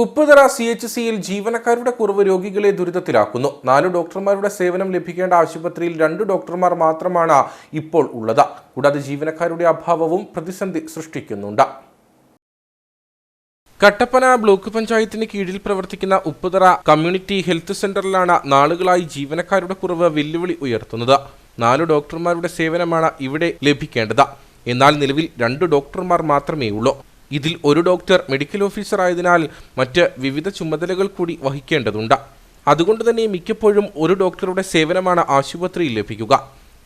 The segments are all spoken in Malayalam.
ഉപ്പുതറ സി എച്ച് സിയിൽ ജീവനക്കാരുടെ കുറവ് രോഗികളെ ദുരിതത്തിലാക്കുന്നു. നാല് ഡോക്ടർമാരുടെ സേവനം ലഭിക്കേണ്ട ആശുപത്രിയിൽ രണ്ട് ഡോക്ടർമാർ മാത്രമാണ് ഇപ്പോൾ ഉള്ളത്. കൂടാതെ ജീവനക്കാരുടെ അഭാവവും പ്രതിസന്ധി സൃഷ്ടിക്കുന്നുണ്ട്. കട്ടപ്പന ബ്ലോക്ക് പഞ്ചായത്തിന് കീഴിൽ പ്രവർത്തിക്കുന്ന ഉപ്പുതറ കമ്മ്യൂണിറ്റി ഹെൽത്ത് സെന്ററിലാണ് നാളുകളായി ജീവനക്കാരുടെ കുറവ് വെല്ലുവിളി ഉയർത്തുന്നത്. നാല് ഡോക്ടർമാരുടെ സേവനമാണ് ഇവിടെ ലഭിക്കേണ്ടത്. എന്നാൽ നിലവിൽ രണ്ട് ഡോക്ടർമാർ മാത്രമേ ഉള്ളൂ ഇതിൽ ഒരു ഡോക്ടർ മെഡിക്കൽ ഓഫീസർ ആയതിനാൽ മറ്റ് വിവിധ ചുമതലകൾ കൂടി വഹിക്കേണ്ടതുണ്ട്. അതുകൊണ്ട് തന്നെ മിക്കപ്പോഴും ഒരു ഡോക്ടറുടെ സേവനമാണ് ആശുപത്രിയിൽ ലഭിക്കുക.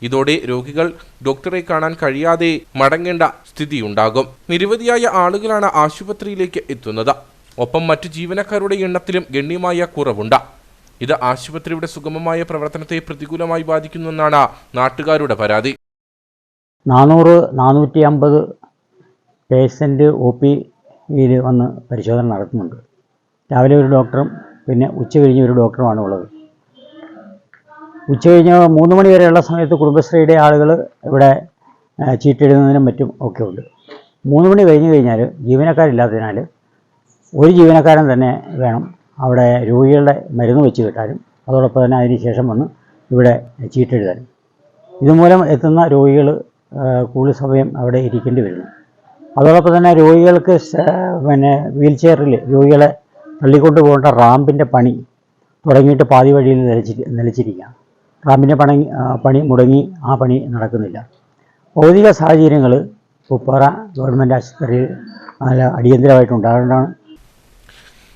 ഇതോടെ രോഗികൾ ഡോക്ടറെ കാണാൻ കഴിയാതെ മടങ്ങേണ്ട സ്ഥിതിയുണ്ടാകും. നിരവധിയായ ആളുകളാണ് ആശുപത്രിയിലേക്ക് എത്തുന്നത്. ഒപ്പം മറ്റു ജീവനക്കാരുടെ എണ്ണത്തിലും ഗണ്യമായ കുറവുണ്ട്. ഇത് ആശുപത്രിയുടെ സുഗമമായ പ്രവർത്തനത്തെ പ്രതികൂലമായി ബാധിക്കുന്നു എന്നാണ് നാട്ടുകാരുടെ പരാതി. നാനൂറ് നാനൂറ്റി അമ്പത് പേഷ്യന്റ് ഒ പിയിൽ വന്ന് പരിശോധന നടത്തുന്നുണ്ട്. രാവിലെ ഒരു ഡോക്ടറും പിന്നെ ഉച്ച കഴിഞ്ഞ് ഒരു ഡോക്ടറുമാണ് ഉള്ളത്. ഉച്ച കഴിഞ്ഞ് മൂന്ന് മണി വരെയുള്ള സമയത്ത് കുടുംബശ്രീയുടെ ആളുകൾ ഇവിടെ ചീട്ടിടുന്നതിനും മറ്റും ഒക്കെ ഉണ്ട്. മൂന്ന് മണി കഴിഞ്ഞ് കഴിഞ്ഞാൽ ജീവനക്കാരില്ലാത്തതിനാൽ ഒരു ജീവനക്കാരൻ തന്നെ വേണം അവിടെ രോഗികളുടെ മരുന്ന് വെച്ച് കിട്ടാനും അതോടൊപ്പം തന്നെ അതിന് ശേഷം വന്ന് ഇവിടെ ചീട്ടെഴുതാനും. ഇതുമൂലം എത്തുന്ന രോഗികൾ കൂടുതൽ സമയം അവിടെ ഇരിക്കേണ്ടി വരുന്നു. അതോടൊപ്പം തന്നെ രോഗികൾക്ക് പിന്നെ വീൽ ചെയറിൽ രോഗികളെ തള്ളിക്കൊണ്ട് പോകേണ്ട റാമ്പിന്റെ പണി തുടങ്ങിയിട്ട് പാതി വഴിയിൽ നിലച്ചി നിലച്ചിരിക്കുക റാമ്പിന്റെ പണി പണി മുടങ്ങി ആ പണി നടക്കുന്നില്ല. ഭൗതിക സാഹചര്യങ്ങൾ ഉപ്പാറ ഗവൺമെന്റ് ആശുപത്രിയിൽ അടിയന്തരമായിട്ട് ഉണ്ടാകേണ്ടതാണ്.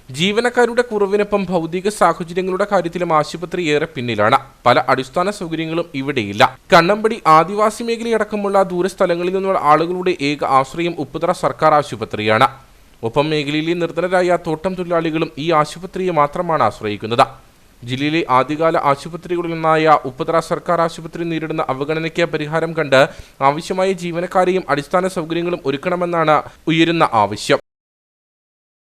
ജീവനക്കാരുടെ കുറവിനൊപ്പം ഭൗതിക സാഹചര്യങ്ങളുടെ കാര്യത്തിലും ആശുപത്രി ഏറെ പിന്നിലാണ്. പല അടിസ്ഥാന സൗകര്യങ്ങളും ഇവിടെയില്ല. കണ്ണമ്പടി ആദിവാസി മേഖലയടക്കമുള്ള ദൂരസ്ഥലങ്ങളിൽ നിന്നുള്ള ആളുകളുടെ ഏക ആശ്രയം ഉപ്പുതറ സർക്കാർ ആശുപത്രിയാണ്. ഒപ്പം മേഖലയിലെ നിർധനരായ തോട്ടം തൊഴിലാളികളും ഈ ആശുപത്രിയെ മാത്രമാണ് ആശ്രയിക്കുന്നത്. ജില്ലയിലെ ആദ്യകാല ആശുപത്രികളിലൊന്നായ ഉപ്പുതറ സർക്കാർ ആശുപത്രി നേരിടുന്ന അവഗണനയ്ക്ക് പരിഹാരം കണ്ട് ആവശ്യമായ ജീവനക്കാരെയും അടിസ്ഥാന സൗകര്യങ്ങളും ഒരുക്കണമെന്നാണ് ഉയരുന്ന ആവശ്യം.